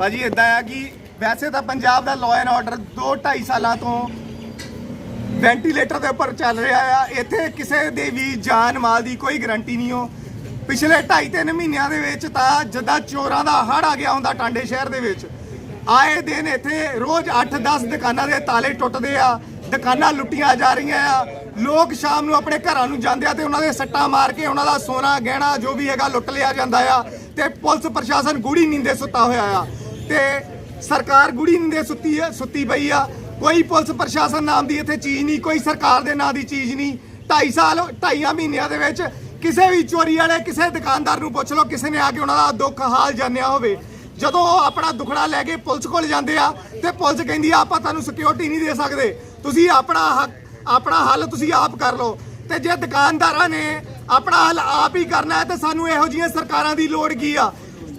ਭਾਜੀ ਇਦਾਂ ਆ ਕਿ ਵੈਸੇ ਤਾਂ ਪੰਜਾਬ ਦਾ ਲਾਅ ਐਂਡ ਆਰਡਰ 2 2.5 ਸਾਲਾਂ ਤੋਂ ਵੈਂਟੀਲੇਟਰ ਦੇ ਉੱਪਰ ਚੱਲ ਰਿਹਾ ਆ। ਇੱਥੇ ਕਿਸੇ ਦੇ ਵੀ ਜਾਨ ਮਾਲ ਦੀ ਕੋਈ ਗਾਰੰਟੀ ਨਹੀਂ ਹੋ ਪਿਛਲੇ 2.5 3 ਮਹੀਨਿਆਂ ਦੇ ਵਿੱਚ ਤਾਂ ਜਦਾਂ ਚੋਰਾਂ ਦਾ ਹੜ ਆ ਗਿਆ ਹੁੰਦਾ ਟਾਂਡੇ ਸ਼ਹਿਰ ਦੇ ਵਿੱਚ, ਆਏ ਦਿਨ ਇੱਥੇ ਰੋਜ਼ 8-10 ਦੁਕਾਨਾਂ ਦੇ ਤਾਲੇ ਟੁੱਟਦੇ ਆ, ਦੁਕਾਨਾਂ ਲੁੱਟੀਆਂ ਜਾ ਰਹੀਆਂ ਆ। ਲੋਕ ਸ਼ਾਮ ਨੂੰ ਆਪਣੇ ਘਰਾਂ ਨੂੰ ਜਾਂਦੇ ਆ ਤੇ ਉਹਨਾਂ ਦੇ ਸੱਟਾਂ ਮਾਰ ਕੇ ਉਹਨਾਂ ਦਾ ਸੋਨਾ, ਗਹਿਣਾ ਜੋ ਵੀ ਹੈਗਾ ਲੁੱਟ ਲਿਆ ਜਾਂਦਾ ਆ ਤੇ ਪੁਲਿਸ ਪ੍ਰਸ਼ਾਸਨ ਗੂੜੀ ਨੀਂਦੇ ਸੁੱਤਾ ਹੋਇਆ ਆ। ਤੇ ਸਰਕਾਰ ਗੁੜੀ ਨੀਂਦੇ ਸੁੱਤੀ ਹੈ ਸੁੱਤੀ ਪਈ ਆ। ਕੋਈ ਪੁਲਿਸ ਪ੍ਰਸ਼ਾਸਨ ਨਾਮ ਦੀ ਇੱਥੇ ਚੀਜ਼ ਨਹੀਂ, ਕੋਈ ਸਰਕਾਰ ਦੇ ਨਾਂ ਦੀ ਚੀਜ਼ ਨਹੀਂ। 2.5 ਸਾਲ 2.5 ਮਹੀਨਿਆਂ ਦੇ ਵਿੱਚ ਕਿਸੇ ਵੀ ਚੋਰੀ ਵਾਲੇ ਕਿਸੇ ਦੁਕਾਨਦਾਰ ਨੂੰ ਪੁੱਛ ਲਓ, ਕਿਸੇ ਨੇ ਆ ਕੇ ਉਹਨਾਂ ਦਾ ਦੁੱਖ ਹਾਲ ਜਾਣਿਆ ਹੋਵੇ। ਜਦੋਂ ਉਹ ਆਪਣਾ ਦੁਖੜਾ ਲੈ ਕੇ ਪੁਲਿਸ ਕੋਲ ਜਾਂਦੇ ਆ ਤੇ ਪੁਲਿਸ ਕਹਿੰਦੀ ਆ, ਆਪਾਂ ਤੁਹਾਨੂੰ ਸਿਕਿਉਰਿਟੀ ਨਹੀਂ ਦੇ ਸਕਦੇ। ਤੁਸੀਂ ਆਪਣਾ ਹੱਕ, ਆਪਣਾ ਹੱਲ ਤੁਸੀਂ ਆਪ ਕਰ ਲਓ। ਤੇ ਜੇ ਦੁਕਾਨਦਾਰਾਂ ਨੇ ਆਪਣਾ ਹੱਲ ਆਪ ਹੀ ਕਰਨਾ ਹੈ, ਤੇ ਸਾਨੂੰ ਇਹੋ ਜਿਹੀਆਂ ਸਰਕਾਰਾਂ ਦੀ ਲੋੜ ਕੀ ਆ?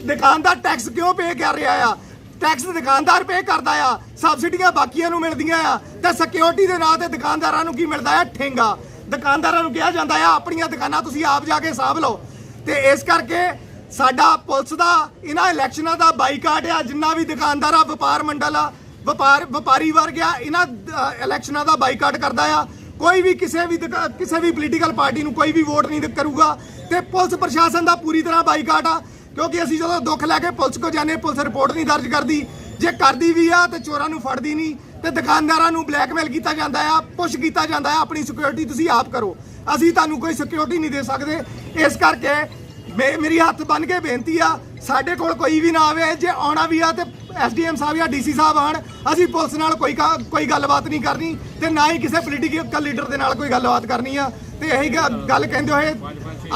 ਦੁਕਾਨਦਾਰ ਟੈਕਸ ਕਿਉਂ ਪੇ ਕਰ ਰਿਹਾ ਆ? ਟੈਕਸ ਦੁਕਾਨਦਾਰ ਪੇ ਕਰਦਾ ਆ। ਸਬਸਿਡੀਆਂ ਬਾਕੀਆਂ ਨੂੰ ਮਿਲਦੀਆਂ ਆ। ਤੇ ਸਿਕਿਉਰਿਟੀ ਦੇ ਨਾਂ ਤੇ ਦੁਕਾਨਦਾਰਾਂ ਨੂੰ ਕੀ ਮਿਲਦਾ ਆ? ਠੇਂਗਾ। ਦੁਕਾਨਦਾਰਾਂ ਨੂੰ ਕਿਹਾ ਜਾਂਦਾ ਆ, ਆਪਣੀਆਂ ਦੁਕਾਨਾਂ ਤੁਸੀਂ ਆਪ ਜਾ ਕੇ ਸਾਂਭ ਲਓ। ਤੇ ਇਸ ਕਰਕੇ ਸਾਡਾ ਪੁਲਿਸ ਦਾ, ਇਹਨਾਂ ਇਲੈਕਸ਼ਨਾਂ ਦਾ ਬਾਈਕਾਟ ਆ, ਜਿੰਨਾ ਵੀ ਦੁਕਾਨਦਾਰ ਆ, ਵਪਾਰ ਮੰਡਲ ਆ, ਵਪਾਰ, ਵਪਾਰੀ ਵਰਗ ਆ, ਇਹਨਾਂ ਇਲੈਕਸ਼ਨਾਂ ਦਾ ਬਾਈਕਾਟ ਕਰਦਾ ਆ। ਕੋਈ ਵੀ ਕਿਸੇ ਵੀ ਦੁਕਾ- ਕਿਸੇ ਵੀ ਪੋਲੀਟੀਕਲ ਪਾਰਟੀ ਨੂੰ ਕੋਈ ਵੀ ਵੋਟ ਨਹੀਂ ਦ- ਕਰੂਗਾ। ਤੇ ਪੁਲਿਸ ਪ੍ਰਸ਼ਾਸਨ ਦਾ ਪੂਰੀ ਤਰ੍ਹਾਂ ਬਾਈਕਾਟ ਆ। ਕਿਉਂਕਿ ਅਸੀਂ ਜਦੋਂ ਦੁੱਖ ਲੈ ਕੇ ਪੁਲਿਸ ਕੋ ਜਾਂਦੇ ਪੁਲਿਸ ਰਿਪੋਰਟ ਨਹੀਂ ਦਰਜ ਕਰਦੀ। ਜੇ ਕਰਦੀ ਵੀ ਆ, ਤੇ ਚੋਰਾਂ ਨੂੰ ਫੜਦੀ ਨਹੀਂ, ਤੇ ਦੁਕਾਨਦਾਰਾਂ ਨੂੰ ਬਲੈਕਮੇਲ ਕੀਤਾ ਜਾਂਦਾ ਆ, ਪੁਸ਼ ਕੀਤਾ ਜਾਂਦਾ ਆ, ਆਪਣੀ ਸਿਕਿਉਰਿਟੀ ਤੁਸੀਂ ਆਪ ਕਰੋ। ਅਸੀਂ ਤੁਹਾਨੂੰ ਕੋਈ ਸਿਕਿਉਰਿਟੀ ਨਹੀਂ ਦੇ ਸਕਦੇ। ਇਸ ਕਰਕੇ ਮੇ- ਮੇਰੀ ਹੱਥ ਬੰਨ ਕੇ ਬੇਨਤੀ ਆ, ਸਾਡੇ ਕੋਲ ਕੋਈ ਵੀ ਨਾ ਆਵੇ, ਜੇ ਆਉਣਾ ਵੀ ਆ, ਤੇ ਐਸਡੀਐਮ ਸਾਹਿਬ ਜਾਂ ਡੀਸੀ ਸਾਹਿਬ ਆਣ ਅਸੀਂ ਪੁਲਿਸ ਨਾਲ ਕੋਈ ਕਾ- ਕੋਈ ਗੱਲਬਾਤ ਨਹੀਂ ਕਰਨੀ ਤੇ ਨਾ ਹੀ ਕਿਸੇ ਪੋਲੀਟੀਕਲ ਲੀਡਰ ਦੇ ਨਾਲ ਕੋਈ ਗੱਲਬਾਤ ਕਰਨੀ ਆ। ਤੇ ਇਹੀ ਗ- ਗੱਲ ਕਹਿੰਦੇ ਹੋਏ,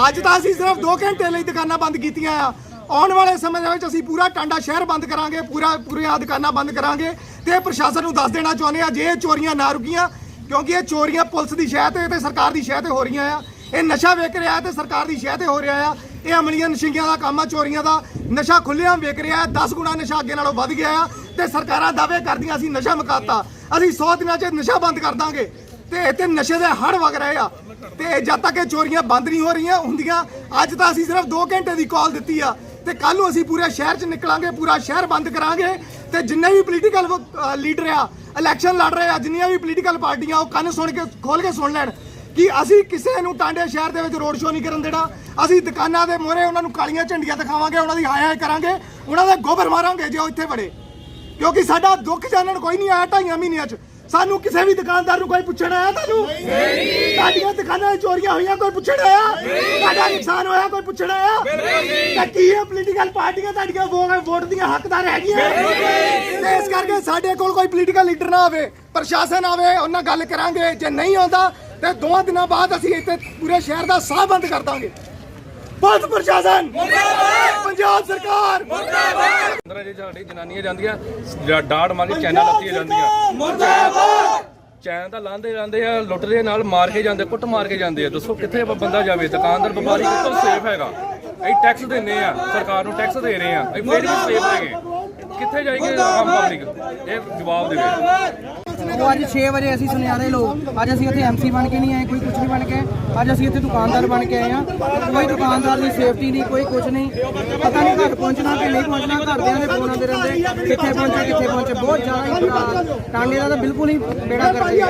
ਅੱਜ ਤਾਂ ਅਸੀਂ ਸਿਰਫ 2 ਘੰਟੇ ਲਈ ਦੁਕਾਨਾਂ ਬੰਦ ਕੀਤੀਆਂ ਆ। ਆਉਣ ਵਾਲੇ ਸਮੇਂ ਦੇ ਵਿੱਚ ਅਸੀਂ ਪੂਰਾ ਟਾਂਡਾ ਸ਼ਹਿਰ ਬੰਦ ਕਰਾਂਗੇ, ਪੂਰਾ ਪੂਰੀਆਂ ਦੁਕਾਨਾਂ ਬੰਦ ਕਰਾਂਗੇ ਤੇ ਪ੍ਰਸ਼ਾਸਨ ਨੂੰ ਦੱਸ ਦੇਣਾ ਚਾਹੁੰਦੇ ਆ ਜੇ ਇਹ ਚੋਰੀਆਂ ਨਾ ਰੁਕੀਆਂ, ਕਿਉਂਕਿ ਇਹ ਚੋਰੀਆਂ ਪੁਲਿਸ ਦੀ ਸ਼ਹਿ ਤੇ ਤੇ ਸਰਕਾਰ ਦੀ ਸ਼ਹਿ ਤੇ ਹੋ ਰਹੀਆਂ ਆ। ਇਹ ਨਸ਼ਾ ਵੇਚ ਰਿਹਾ ਤੇ ਸਰਕਾਰ ਦੀ ਸ਼ਹਿ ਤੇ ਹੋ ਰਿਹਾ ਆ। ਇਹ ਅਮਲੀਆਂ ਨਸ਼ਿੰਗੀਆਂ ਦਾ ਕੰਮ ਆ, ਚੋਰੀਆਂ ਦਾ। ਨਸ਼ਾ ਖੁੱਲਿਆਂ ਵੇਚ ਰਿਹਾ 10 ਗੁਣਾ ਨਸ਼ਾ ਅੱਗੇ ਨਾਲੋਂ ਵੱਧ ਗਿਆ ਆ ਤੇ ਸਰਕਾਰਾਂ ਦਾਅਵੇ ਕਰਦੀਆਂ, ਅਸੀਂ ਨਸ਼ਾ ਮੁਕਾਤਾ ਅਸੀਂ 100 ਦਿਨਾਂ 'ਚ ਨਸ਼ਾ ਬੰਦ ਕਰ ਦਾਂਗੇ। ਤੇ ਇੱਥੇ ਨਸ਼ੇ ਦੇ ਹੜ ਵਗ ਰਹੇ ਆ। ਤੇ ਜਦ ਤੱਕ ਇਹ ਚੋਰੀਆਂ ਬੰਦ ਨਹੀਂ ਹੋ ਰਹੀਆਂ ਹੁੰਦੀਆਂ, ਅੱਜ ਤਾਂ ਅਸੀਂ ਸਿਰਫ 2 ਘੰਟੇ ਦੀ ਕਾਲ ਦਿੱਤੀ ਆ। ਤੇ ਕੱਲ ਨੂੰ ਅਸੀਂ ਪੂਰੇ ਸ਼ਹਿਰ 'ਚ ਨਿਕਲਾਂਗੇ, ਪੂਰਾ ਸ਼ਹਿਰ ਬੰਦ ਕਰਾਂਗੇ। ਤੇ ਜਿੰਨੇ ਵੀ ਪੋਲੀਟੀਕਲ ਲੀਡਰ ਆ ਇਲੈਕਸ਼ਨ ਲੜ ਰਹੇ ਆ, ਜਿੰਨੀਆਂ ਵੀ ਪੋਲੀਟੀਕਲ ਪਾਰਟੀਆਂ, ਉਹ ਕੰਨ ਸੁਣ ਕੇ ਖੋਲ ਕੇ ਸੁਣ ਲੈਣ। ਕਿ ਅਸੀਂ ਕਿਸੇ ਨੂੰ ਟਾਂਡੇ ਸ਼ਹਿਰ ਦੇ ਵਿੱਚ ਰੋਡ ਸ਼ੋਅ ਨਹੀਂ ਕਰਨ ਦੇਣਾ। ਅਸੀਂ ਦੁਕਾਨਾਂ ਦੇ ਮੋਹਰੇ ਉਹਨਾਂ ਨੂੰ ਕਾਲੀਆਂ ਝੰਡੀਆਂ ਦਿਖਾਵਾਂਗੇ ਉਹਨਾਂ ਦੀ ਹਾਏ ਹਾਏ ਕਰਾਂਗੇ ਉਹਨਾਂ ਦੇ ਗੋਬਰ ਮਾਰਾਂਗੇ ਜੇ ਉਹ ਇੱਥੇ ਵੜੇ। ਕਿਉਂਕਿ ਸਾਡਾ ਦੁੱਖ ਜਾਣਨ ਕੋਈ ਨਹੀਂ ਆਇਆ ਢਾਈਆਂ ਮਹੀਨਿਆਂ 'ਚ। ਸਾਨੂੰ ਕਿਸੇ ਵੀ ਦੁਕਾਨਦਾਰ ਨੂੰ ਕੋਈ ਪੁੱਛਣ ਆਇਆ ਤੁਹਾਨੂੰ? ਤੁਹਾਡੀਆਂ ਦੁਕਾਨਾਂ 'ਚ ਚੋਰੀਆਂ ਹੋਈਆਂ ਕੋਈ ਪੁੱਛਣ ਆਇਆ? ਤੁਹਾਡਾ ਨੁਕਸਾਨ ਹੋਇਆ ਕੋਈ ਪੁੱਛਣ ਆਇਆ? ਤਾਂ ਕੀ ਇਹ ਪੋਲੀਟੀਕਲ ਪਾਰਟੀਆਂ ਤੁਹਾਡੀਆਂ ਵੋਟ ਦੀਆਂ ਹੱਕਦਾਰ ਹੈਗੀਆਂ? ਤੇ ਇਸ ਕਰਕੇ ਸਾਡੇ ਕੋਲ ਕੋਈ ਪੋਲੀਟੀਕਲ ਲੀਡਰ ਨਾ ਆਵੇ ਪ੍ਰਸ਼ਾਸਨ ਆਵੇ ਉਹਨਾਂ ਨਾਲ ਗੱਲ ਕਰਾਂਗੇ। ਜੇ ਨਹੀਂ ਆਉਂਦਾ ਤੇ ਦੋਵਾਂ ਦਿਨਾਂ ਬਾਅਦ ਅਸੀਂ ਇੱਥੇ ਪੂਰੇ ਸ਼ਹਿਰ ਦਾ ਸਾਹ ਬੰਦ ਕਰ ਦਾਂਗੇ। ਪੁਲਿਸ ਪ੍ਰਸ਼ਾਸਨ! ਪੰਜਾਬ ਸਰਕਾਰ! ਅੰਦਰ ਜੇ ਸਾਡੀ ਜਨਾਨੀਆਂ ਜਾਂਦੀਆਂ ਡਾ- ਡਾੜ ਮਾਰ ਕੇ ਚੈਨਲ ਲੱਤੀਆਂ ਜਾਂਦੀਆਂ। ਚੈਨ ਤਾਂ ਲਾਂਦੇ ਜਾਂਦੇ ਆ ਲੁੱਟਦੇ ਨਾਲ ਮਾਰ ਕੇ ਜਾਂਦੇ ਕੁੱਟ ਮਾਰ ਕੇ ਜਾਂਦੇ ਆ। ਦੱਸੋ ਕਿੱਥੇ ਬੰਦਾ ਜਾਵੇ ਦੁਕਾਨਦਾਰ ਵਪਾਰੀ ਕਿੱਥੋਂ ਸੇਫ ਹੈਗਾ? ਅਸੀਂ ਟੈਕਸ ਦਿੰਨੇ ਆ ਸਰਕਾਰ ਨੂੰ ਟੈਕਸ ਦੇ ਰਹੇ ਆ। ਅਸੀਂ ਫੇਰ ਵੀ ਸੇਫ ਹੈਗੇ। ਕਿੱਥੇ ਜਾਈਏ ਆਮ ਪਬਲਿਕ ਇਹ ਜਵਾਬ ਦੇਵੇ ਉਹ ਅੱਜ 6 ਵਜੇ ਅਸੀਂ ਸੁਨਿਆਰੇ ਲੋਕ ਅੱਜ ਅਸੀਂ ਇੱਥੇ ਐਮਸੀ ਬਣ ਕੇ ਨਹੀਂ ਆਏ, ਕੋਈ ਕੁਝ ਨਹੀਂ ਬਣ ਕੇ। ਅੱਜ ਅਸੀਂ ਇੱਥੇ ਦੁਕਾਨਦਾਰ ਬਣ ਕੇ ਆਏ ਆ ਕੋਈ ਦੁਕਾਨਦਾਰ ਦੀ ਸੇਫਟੀ ਨਹੀਂ, ਕੋਈ ਕੁਝ ਨਹੀਂ। ਪਤਾ ਨਹੀਂ ਘਰ ਪਹੁੰਚਣਾ ਕਿ ਨਹੀਂ ਪਹੁੰਚਣਾ, ਘਰਦਿਆਂ ਦੇ ਫੋਨ ਆਉਂਦੇ ਰਹਿੰਦੇ। ਕਿੱਥੇ ਪਹੁੰਚੇ ਕਿੱਥੇ ਪਹੁੰਚੇ। ਬਹੁਤ ਜ਼ਿਆਦਾ ਟਾਂਡੇ ਦਾ ਤਾਂ ਬਿਲਕੁਲ ਹੀ ਬੇੜਾ ਕਰ ਗਿਆ।